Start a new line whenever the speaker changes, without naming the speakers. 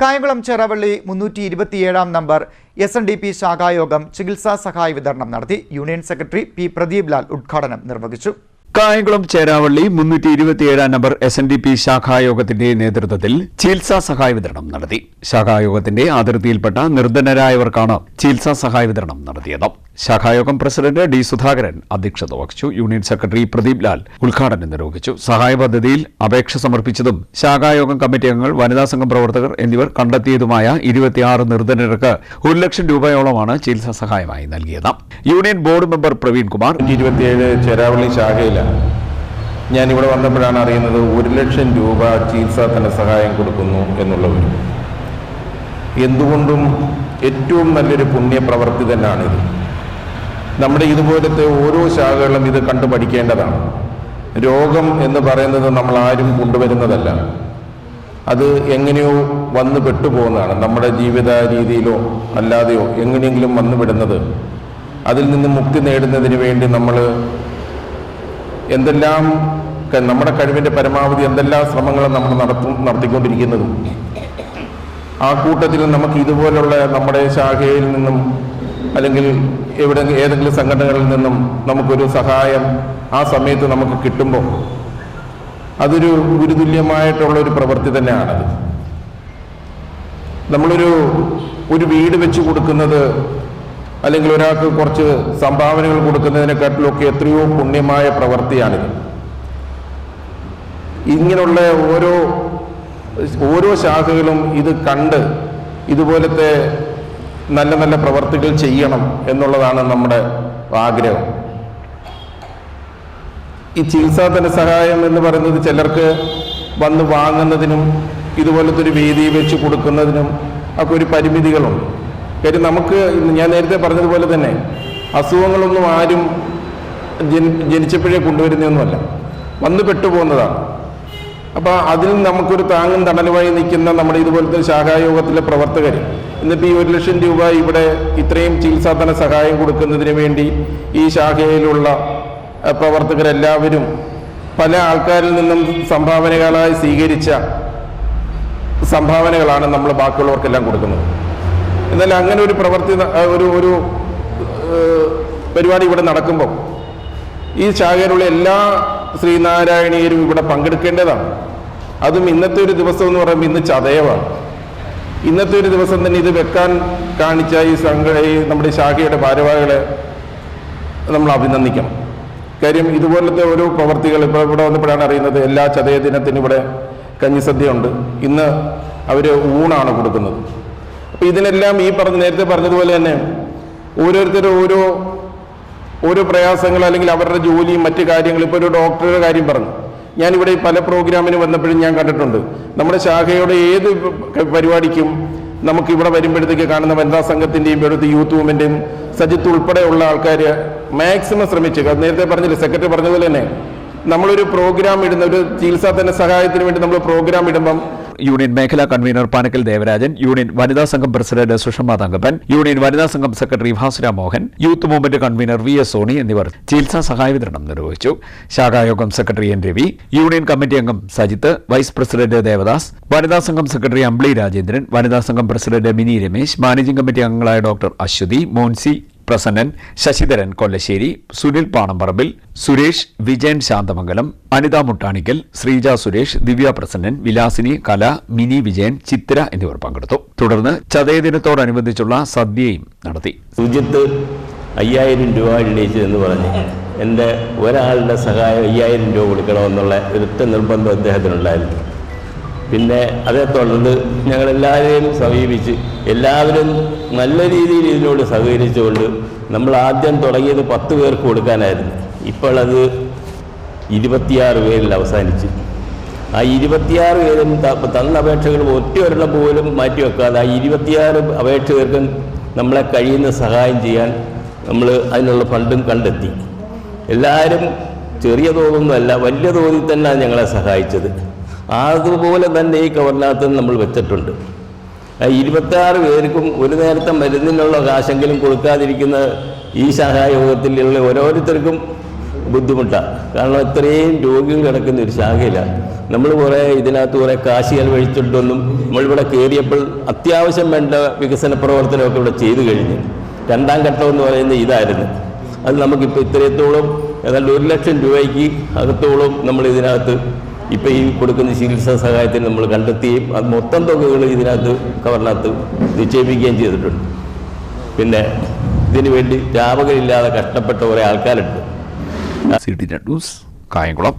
കായംകുളം ചെറവള്ളി മുന്നൂറ്റി ഇരുപത്തിയേഴാം number S N D P ശാഖായോഗം ചികിത്സാ സഹായ വിതരണം നടത്തി union secretary P Pradeep Lal ഉദ്ഘാടനം നിർവഹിച്ചു.
കായംകുളം ചേരാവള്ളി മുന്നൂറ്റി ഇരുപത്തിയേഴാം number S N D P ശാഖായോഗത്തിന്റെ നേതൃത്വത്തിൽ ചികിത്സാ സഹായ വിതരണം നടത്തി. ശാഖായോഗത്തിന്റെ അതിർത്തിയിൽപ്പെട്ട നിർധനരായവർക്കാണ് ചികിത്സാ സഹായ വിതരണം നടത്തിയത്. ശാഖായോഗം പ്രസിഡന്റ് ഡി സുധാകരൻ അധ്യക്ഷത വഹിച്ചു. യൂണിയൻ സെക്രട്ടറി പ്രദീപ് ലാൽ ഉദ്ഘാടനം നിർവഹിച്ചു. സഹായ പദ്ധതിയിൽ അപേക്ഷ സമർപ്പിച്ചതും ശാഖായോഗം കമ്മിറ്റി അംഗങ്ങൾ വനിതാ സംഘം പ്രവർത്തകർ എന്നിവർ കണ്ടെത്തിയതുമായ ഇരുപത്തിയാറ് നിർധനർക്ക് ഒരു ലക്ഷം രൂപയോളമാണ് ചികിത്സാ സഹായമായി നൽകിയത്. Union board member Praveen Kumar
ഇരുപത്തിയേഴ് ചേരാവള്ളി ശാഖയിലാണ് ഇവിടെ വന്നപ്പോഴാണ് അറിയുന്നത് ഒരു ലക്ഷം രൂപ ചികിത്സാ ധനസഹായം കൊടുക്കുന്നു എന്നുള്ളവർ. എന്തുകൊണ്ടും ഏറ്റവും നല്ലൊരു പുണ്യപ്രവർത്തി തന്നെയാണിത്. നമ്മുടെ ഇതുപോലത്തെ ഓരോ ശാഖകളും ഇത് കണ്ടു പഠിക്കേണ്ടതാണ് രോഗം എന്ന് പറയുന്നത് നമ്മൾ ആരും കൊണ്ടുവരുന്നതല്ല. അത് എങ്ങനെയോ വന്ന് പെട്ടുപോകുന്നതാണ്. നമ്മുടെ ജീവിത രീതിയിലോ അല്ലാതെയോ എങ്ങനെയെങ്കിലും വന്നുവിടുന്നത് അതിൽ നിന്ന് മുക്തി നേടുന്നതിന് വേണ്ടി നമ്മൾ എന്തെല്ലാം നമ്മുടെ കഴിവിന്റെ പരമാവധി എന്തെല്ലാം ശ്രമങ്ങളും നമ്മൾ നടത്തും നടത്തിക്കൊണ്ടിരിക്കുന്നതും. ആ കൂട്ടത്തിൽ നമുക്ക് ഇതുപോലുള്ള നമ്മുടെ ശാഖയിൽ നിന്നും അല്ലെങ്കിൽ എവിടെ ഏതെങ്കിലും സംഘടനകളിൽ നിന്നും നമുക്കൊരു സഹായം ആ സമയത്ത് നമുക്ക് കിട്ടുമ്പോൾ അതൊരു ഗുരുതുല്യമായിട്ടുള്ള ഒരു പ്രവൃത്തി തന്നെയാണത്. നമ്മളൊരു ഒരു വീട് വെച്ച് കൊടുക്കുന്നത് അല്ലെങ്കിൽ ഒരാൾക്ക് കുറച്ച് സംഭാവനകൾ കൊടുക്കുന്നതിനെക്കാട്ടിലൊക്കെ എത്രയോ പുണ്യമായ പ്രവൃത്തിയാണിത്. ഇങ്ങനെയുള്ള ഓരോ ഓരോ ശാഖകളും ഇത് കണ്ട് ഇതുപോലത്തെ നല്ല നല്ല പ്രവർത്തികൾ ചെയ്യണം എന്നുള്ളതാണ് നമ്മുടെ ആഗ്രഹം. ഈ ചികിത്സാ ധനസഹായം എന്ന് പറയുന്നത് ചിലർക്ക് വന്ന് വാങ്ങുന്നതിനും ഇതുപോലത്തെ ഒരു വേദി വെച്ച് കൊടുക്കുന്നതിനും ഒക്കെ ഒരു പരിമിതികളുണ്ട്. കാര്യം നമുക്ക് ഞാൻ നേരത്തെ പറഞ്ഞതുപോലെ തന്നെ അസുഖങ്ങളൊന്നും ആരും ജനി ജനിച്ചപ്പോഴേ കൊണ്ടുവരുന്നതൊന്നുമല്ല. വന്ന് പെട്ടുപോകുന്നതാണ്. അപ്പോൾ അതിൽ നമുക്കൊരു താങ്ങും തണലുമായി നിൽക്കുന്ന നമ്മുടെ ഇതുപോലത്തെ ശാഖായോഗത്തിലെ പ്രവർത്തകർ ഇന്നിപ്പോൾ ഈ ഒരു ലക്ഷം രൂപ ഇവിടെ ഇത്രയും ചികിത്സാധന സഹായം കൊടുക്കുന്നതിന് വേണ്ടി ഈ ശാഖയിലുള്ള പ്രവർത്തകരെല്ലാവരും പല ആൾക്കാരിൽ നിന്നും സംഭാവനകളായി സ്വീകരിച്ച സംഭാവനകളാണ് നമ്മൾ ബാക്കിയുള്ളവർക്കെല്ലാം കൊടുക്കുന്നത്. എന്നാൽ അങ്ങനെ ഒരു പ്രവൃത്തി ഒരു ഒരു പരിപാടി ഇവിടെ നടക്കുമ്പോൾ ഈ ശാഖയിലുള്ള എല്ലാ ശ്രീനാരായണീയരും ഇവിടെ പങ്കെടുക്കേണ്ടതാണ്. അതും ഇന്നത്തെ ഒരു ദിവസം എന്ന് പറയുമ്പോൾ ഇന്ന് ചതയവാണ്. ഇന്നത്തെ ഒരു ദിവസം തന്നെ ഇത് വെക്കാൻ കാണിച്ച ഈ സംഘ ഈ നമ്മുടെ ശാഖയുടെ ഭാരവാഹികളെ നമ്മൾ അഭിനന്ദിക്കണം. കാര്യം ഇതുപോലത്തെ ഓരോ പ്രവർത്തികൾ ഇപ്പോൾ ഇവിടെ വന്നപ്പോഴാണ് അറിയുന്നത് എല്ലാ ചതയ ദിനത്തിനും ഇവിടെ കഞ്ഞിസദ്യ ഉണ്ട് ഇന്ന് അവർ ഊണാണ് കൊടുക്കുന്നത്. അപ്പോൾ ഇതിനെല്ലാം ഈ പറഞ്ഞ നേരത്തെ പറഞ്ഞതുപോലെ തന്നെ ഓരോരുത്തരും ഓരോ ഓരോ പ്രയാസങ്ങൾ അല്ലെങ്കിൽ അവരുടെ ജോലിയും മറ്റു കാര്യങ്ങളും. ഇപ്പോൾ ഒരു ഡോക്ടറുടെ കാര്യം പറഞ്ഞു. ഞാനിവിടെ പല പ്രോഗ്രാമിന് വന്നപ്പോഴും ഞാൻ കണ്ടിട്ടുണ്ട്. നമ്മുടെ ശാഖയുടെ ഏത് പരിപാടിക്കും നമുക്ക് ഇവിടെ വരുമ്പോഴത്തേക്ക് കാണുന്ന വനിതാ സംഘത്തിന്റെയും ഇവിടുത്തെ യൂത്ത് മൂവ്മെന്റും സജിത്ത് ഉൾപ്പെടെയുള്ള ആൾക്കാർ മാക്സിമം ശ്രമിച്ചു അത് നേരത്തെ പറഞ്ഞില്ല സെക്രട്ടറി പറഞ്ഞതുപോലെ തന്നെ. നമ്മളൊരു പ്രോഗ്രാം ഇടുന്ന ഒരു ചികിത്സാ തന്നെ സഹായത്തിന് വേണ്ടി നമ്മൾ പ്രോഗ്രാം ഇടുമ്പം
യൂണിയൻ മേഖലാ കൺവീനർ പാനക്കൽ ദേവരാജൻ യൂണിയൻ വനിതാ സംഘം പ്രസിഡന്റ് സുഷമ തങ്കപ്പൻ യൂണിയൻ വനിതാ സംഘം secretary Bhasura Mohan youth movement convener V S Soni എന്നിവർ ചികിത്സാ സഹായ വിതരണം നിർവഹിച്ചു. ശാഖായോഗം secretary N Ravi union committee അംഗം സജിത്ത് വൈസ് പ്രസിഡന്റ് ദേവദാസ് വനിതാ സംഘം സെക്രട്ടറി അംബ്ലി രാജേന്ദ്രൻ വനിതാ സംഘം president Mini Ramesh managing committee അംഗങ്ങളായ ഡോക്ടർ അശ്വതി മോൻസി പ്രസന്നൻ ശശിധരൻ കൊല്ലശ്ശേരി സുനിൽ പാണമ്പറമ്പിൽ സുരേഷ് വിജയൻ ശാന്തമംഗലം അനിത മുട്ടാണിക്കൽ ശ്രീജ സുരേഷ് ദിവ്യ പ്രസന്നൻ വിലാസിനി കല മിനി വിജയൻ ചിത്ര എന്നിവർ പങ്കെടുത്തു. തുടർന്ന് ചതയ ദിനത്തോടനുബന്ധിച്ചുള്ള സദ്യയും നടത്തി.
സുജിത്ത് അയ്യായിരം രൂപ എണ്ണീച്ചു എന്ന് പറഞ്ഞ്. എന്റെ ഒരാളുടെ സഹായം അയ്യായിരം രൂപ കൊടുക്കണമെന്നുള്ള ഒരൊറ്റ നിർബന്ധം അദ്ദേഹത്തിനുണ്ടായിരുന്നു. പിന്നെ അതേ തുടർന്ന് ഞങ്ങളെല്ലാവരെയും സമീപിച്ച് എല്ലാവരും നല്ല രീതിയിൽ ഇതിനോട് സഹകരിച്ചുകൊണ്ട് നമ്മൾ ആദ്യം തുടങ്ങിയത് പത്ത് പേർക്ക് കൊടുക്കാനായിരുന്നു. ഇപ്പോൾ അത് ഇരുപത്തിയാറ് പേരിൽ അവസാനിച്ചു. ആ ഇരുപത്തിയാറ് പേരും തന്ന അപേക്ഷകൾ ഒറ്റ ഒരെണ്ണം പോലും മാറ്റിവെക്കാതെ ആ ഇരുപത്തിയാറ് അപേക്ഷകർക്കും നമ്മളെ കഴിയുന്ന സഹായം ചെയ്യാൻ നമ്മൾ അതിനുള്ള ഫണ്ടും കണ്ടെത്തി. എല്ലാവരും ചെറിയ തോതൊന്നുമല്ല വലിയ തോതിൽ തന്നെയാണ് ഞങ്ങളെ സഹായിച്ചത്. അതുപോലെ തന്നെ ഈ കവറിനകത്ത് നമ്മൾ വെച്ചിട്ടുണ്ട്. ഇരുപത്താറ് പേർക്കും ഒരു നേരത്തെ മരുന്നിനുള്ള കാശെങ്കിലും കൊടുക്കാതിരിക്കുന്ന ഈ സഹായോഗത്തിലുള്ള ഓരോരുത്തർക്കും ബുദ്ധിമുട്ടാണ്. കാരണം ഇത്രയും രോഗികൾ കിടക്കുന്ന ഒരു ശാഖയിലാണ്. നമ്മൾ കുറേ ഇതിനകത്ത് കുറേ കാശ് ചെലവഴിച്ചിട്ടൊന്നും നമ്മളിവിടെ കയറിയപ്പോൾ അത്യാവശ്യം വേണ്ട വികസന പ്രവർത്തനമൊക്കെ ഇവിടെ ചെയ്തു കഴിഞ്ഞു. രണ്ടാം ഘട്ടം എന്ന് പറയുന്നത് ഇതായിരുന്നു. അത് നമുക്കിപ്പോൾ ഇത്രയത്തോളം ഏതാണ്ട് ഒരു ലക്ഷം രൂപയ്ക്ക് അകത്തോളം നമ്മൾ ഇതിനകത്ത് ഇപ്പോൾ ഈ കൊടുക്കുന്ന ചികിത്സാ സഹായത്തിന് നമ്മൾ കണ്ടെത്തുകയും അത് മൊത്തം തുകകൾ ഇതിനകത്ത് കവറിനകത്ത് നിക്ഷേപിക്കുകയും ചെയ്തിട്ടുണ്ട്. പിന്നെ ഇതിനു വേണ്ടി വ്യാപകരില്ലാതെ കഷ്ടപ്പെട്ട കുറേ ആൾക്കാരുണ്ട്.
കായംകുളം.